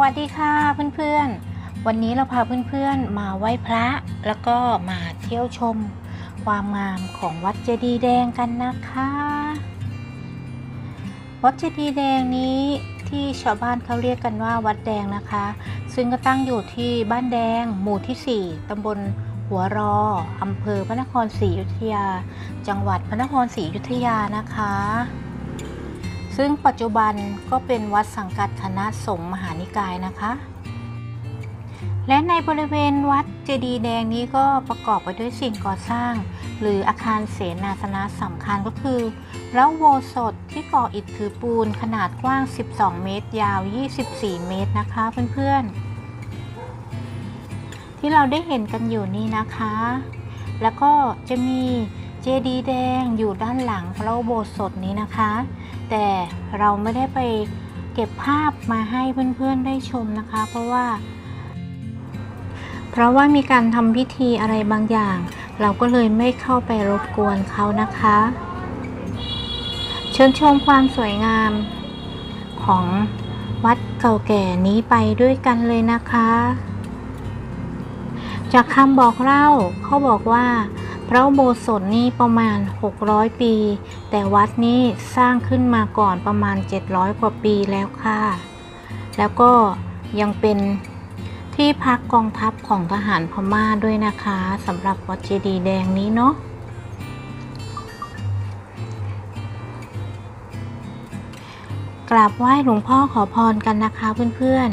วัสดีค่ะเพื่อนๆ วันนี้เราพาเพื่อนๆมาไหว้พระ แล้วก็มาเที่ยวชม ความงามของวัดเจดีย์แดงกันนะคะ วัดเจดีย์แดงนี้ที่ชาวบ้านเขาเรียกกันว่าวัดแดงนะคะ ซึ่งก็ตั้งอยู่ที่บ้านแดง หมู่ที่ 4ตำบลหัวรออำเภอพระนครศรีอยุธยา จังหวัดพระนครศรีอยุธยานะคะ ซึ่งปัจจุบันก็เป็นวัดสังกัดคณะสงฆ์มหานิกายนะคะ และในบริเวณวัดเจดีย์แดงนี้ก็ประกอบไปด้วยสิ่งก่อสร้าง หรืออาคารเสนาสนะสำคัญก็คือแล้วโบสถที่ก่ออิฐถือปูนขนาดกว้าง 12 เมตร ยาว 24 เมตรนะคะเพื่อนๆ ที่เราได้เห็นกันอยู่นี่นะคะ แล้วก็จะมีเจดีย์แดงอยู่ด้านหลังพระโบสถนี้นะคะ แต่เราไม่ได้ไปเก็บภาพมาให้เพื่อนๆได้ชมนะคะ เพราะว่า เพราะว่ามีการทำพิธีอะไรบางอย่าง เราก็เลยไม่เข้าไปรบกวนเขานะคะ เชิญชมความสวยงามของวัดเก่าแก่นี้ไปด้วยกันเลยนะคะ จากคำบอกเล่าเขาบอกว่า ระอุโบสถนี้ประมาณ 600 ปี แต่วัดนี้สร้างขึ้นมาก่อนประมาณ 700 กว่าปีแล้วค่ะ แล้วก็ยังเป็นที่พักกองทัพของทหารพม่าด้วยนะคะสำหรับวัดเจดีย์แดงนี้เนาะกราบไหว้หลวงพ่อขอพรกันนะคะเพื่อน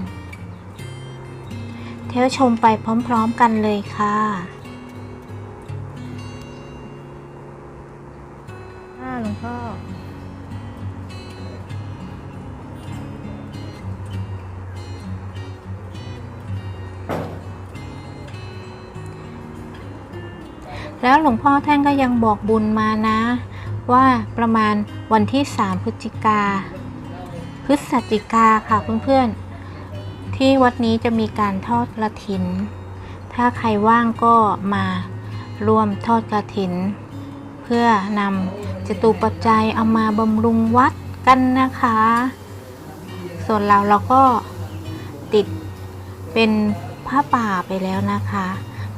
ๆ เที่ยวชมไปพร้อมๆกันเลยค่ะ ค่ะหลวงพ่อ แล้วหลวงพ่อท่านก็ยังบอกบุญมานะ ว่าประมาณวันที่ 3 พฤศจิกา พฤศจิกาค่ะเพื่อนๆ ที่วัดนี้จะมีการทอดกระถิน ถ้าใครว่างก็มาร่วมทอดกระถิน เพื่อนำ จตุปัจจัยเอามาบำรุงวัดกันนะคะ ส่วนเราเราก็ติดเป็นผ้าป่าไปแล้วนะคะ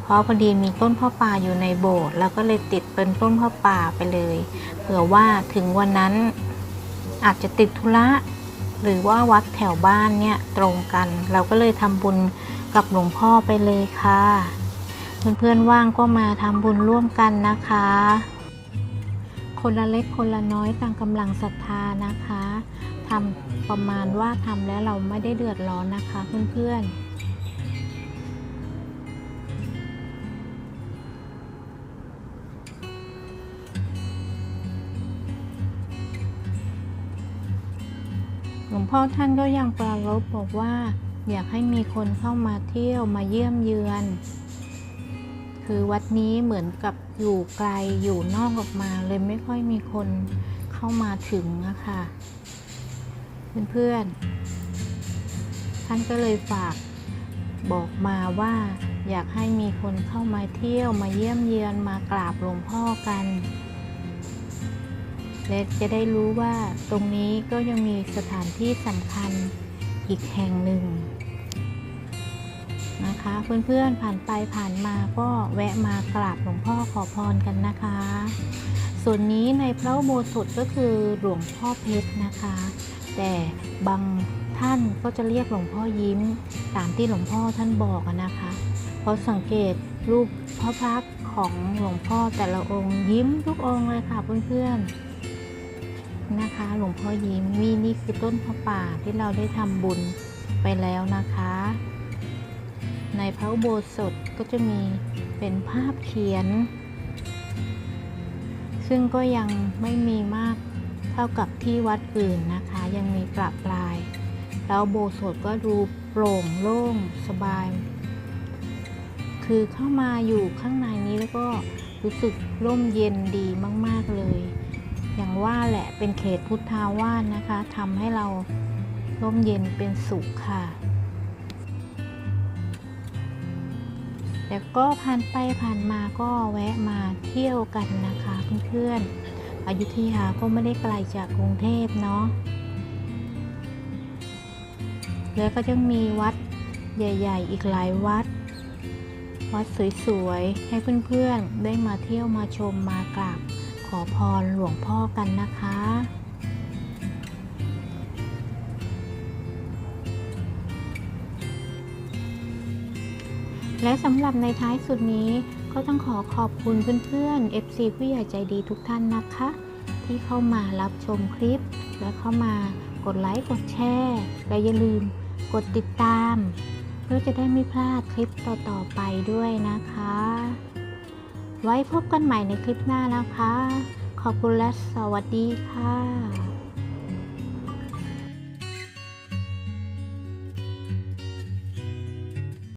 เพราะพอดีมีต้นผ้าป่าอยู่ในโบสถ์แล้วก็เลยติดเป็นต้นผ้าป่าไปเลย เผื่อว่าถึงวันนั้นอาจจะติดธุระหรือว่าวัดแถวบ้านเนี่ยตรงกัน เราก็เลยทำบุญกับหลวงพ่อไปเลยค่ะ เพื่อนๆว่างก็มาทำบุญร่วมกันนะคะ คนละเล็กคนละน้อยตามกำลังศรัทธานะคะทำประมาณว่าทำแล้วเราไม่ได้เดือดร้อนนะคะเพื่อนๆหลวงพ่อท่านก็ยังปรารภบอกว่า อยากให้มีคนเข้ามาเที่ยวมาเยี่ยมเยือน คือวัดนี้เหมือนกับอยู่ไกลอยู่นอกออกมาเลยไม่ค่อยมีคนเข้ามาถึงนะคะเพื่อนๆท่านก็เลยฝากบอกมาว่าอยากให้มีคนเข้ามาเที่ยวมาเยี่ยมเยือนมากราบหลวงพ่อกันและจะได้รู้ว่าตรงนี้ก็ยังมีสถานที่สำคัญอีกแห่งหนึ่ง นะคะ เพื่อนๆผ่านไปผ่านมาก็แวะมากราบหลวงพ่อขอพรกันนะคะ ส่วนนี้ในพระโบสถก็คือหลวงพ่อเพชรนะคะ แต่บางท่านก็จะเรียกหลวงพ่อยิ้ม ตามที่หลวงพ่อท่านบอกนะคะ เพราะสังเกตรูปพระพักของหลวงพ่อแต่ละองค์ยิ้มทุกองค์เลยค่ะเพื่อนๆนะคะ หลวงพ่อยิ้มมีนี่คือต้นพระป่าที่เราได้ทำบุญไปแล้วนะคะ ในพระอุโบสถก็จะมีเป็นภาพเขียน ซึ่งก็ยังไม่มีมากเท่ากับที่วัดอื่นนะคะ ยังมีประปราย แล้วโบสถก็ดูโปร่งโล่งสบาย คือเข้ามาอยู่ข้างในนี้แล้วก็รู้สึกร่มเย็นดีมาก ๆ เลย อย่างว่าแหละเป็นเขตพุทธาวาสนะคะทำให้เราร่มเย็นเป็นสุขค่ะ แล้วก็ผ่านไปผ่านมาก็แวะมาเที่ยวกันนะคะเพื่อนๆอยุธยาก็ไม่ได้ไกลจากกรุงเทพเนาะแล้วก็ยังมีวัดใหญ่ ๆ อีกหลายวัด วัดสวยๆ ให้เพื่อนๆ ได้มาเที่ยวมาชมมากราบขอพรหลวงพ่อกันนะคะ และสำหรับในท้ายสุดนี้ก็ต้องขอขอบคุณเพื่อนๆ FC ผู้ใหญ่ใจดีทุกท่านนะคะ ที่เข้ามารับชมคลิป และเข้ามากดไลค์กดแชร์และอย่าลืมกดติดตาม เพื่อจะได้ไม่พลาดคลิปต่อๆไปด้วยนะคะ ไว้พบกันใหม่ในคลิปหน้านะคะ ขอบคุณและสวัสดีค่ะ